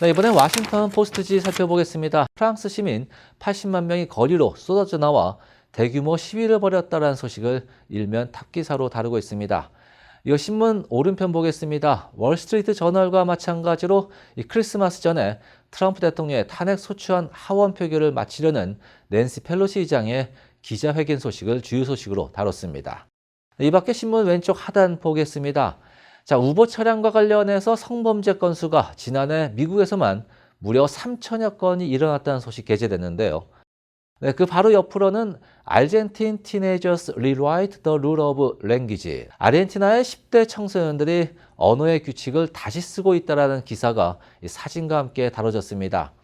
네, 이번엔 워싱턴 포스트지 살펴보겠습니다. 프랑스 시민 80만 명이 거리로 쏟아져 나와 대규모 시위를 벌였다는 소식을 일면 탑기사로 다루고 있습니다. 이 신문 오른편 보겠습니다. 월스트리트 저널과 마찬가지로 이 크리스마스 전에 트럼프 대통령의 탄핵 소추안 하원 표결을 마치려는 낸시 펠로시 의장의 기자회견 소식을 주요 소식으로 다뤘습니다. 이 밖에 신문 왼쪽 하단 보겠습니다. 자, 우버 차량과 관련해서 성범죄 건수가 지난해 미국에서만 무려 3천여 건이 일어났다는 소식 게재됐는데요. 네, 그 바로 옆으로는 아르헨틴 티네이저스 리라이트 더룰 오브 랭귀지 아르헨티나의 10대 청소년들이 언어의 규칙을 다시 쓰고 있다라는 기사가 이 사진과 함께 다뤄졌습니다.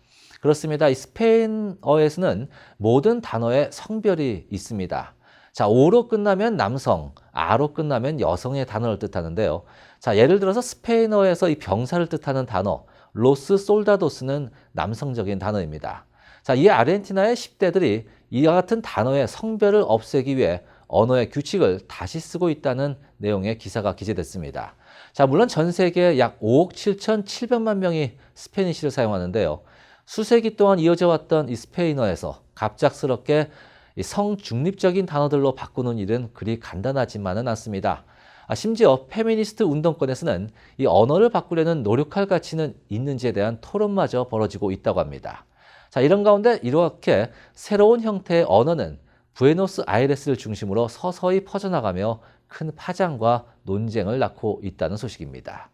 그렇습니다. 이 스페인어에서는 모든 단어에 성별이 있습니다. 자, 오로 끝나면 남성, 아로 끝나면 여성의 단어를 뜻하는데요. 자, 예를 들어서 스페인어에서 이 병사를 뜻하는 단어, 로스 솔다도스는 남성적인 단어입니다. 자, 이 아르헨티나의 10대들이 이와 같은 단어의 성별을 없애기 위해 언어의 규칙을 다시 쓰고 있다는 내용의 기사가 기재됐습니다. 자, 물론 전 세계 약 5억 7,700만 명이 스페니쉬를 사용하는데요. 수세기 동안 이어져 왔던 이 스페인어에서 갑작스럽게 이 성중립적인 단어들로 바꾸는 일은 그리 간단하지만은 않습니다. 아, 심지어 페미니스트 운동권에서는 이 언어를 바꾸려는 노력할 가치는 있는지에 대한 토론마저 벌어지고 있다고 합니다. 자, 이런 가운데 이렇게 새로운 형태의 언어는 부에노스 아이레스를 중심으로 서서히 퍼져나가며 큰 파장과 논쟁을 낳고 있다는 소식입니다.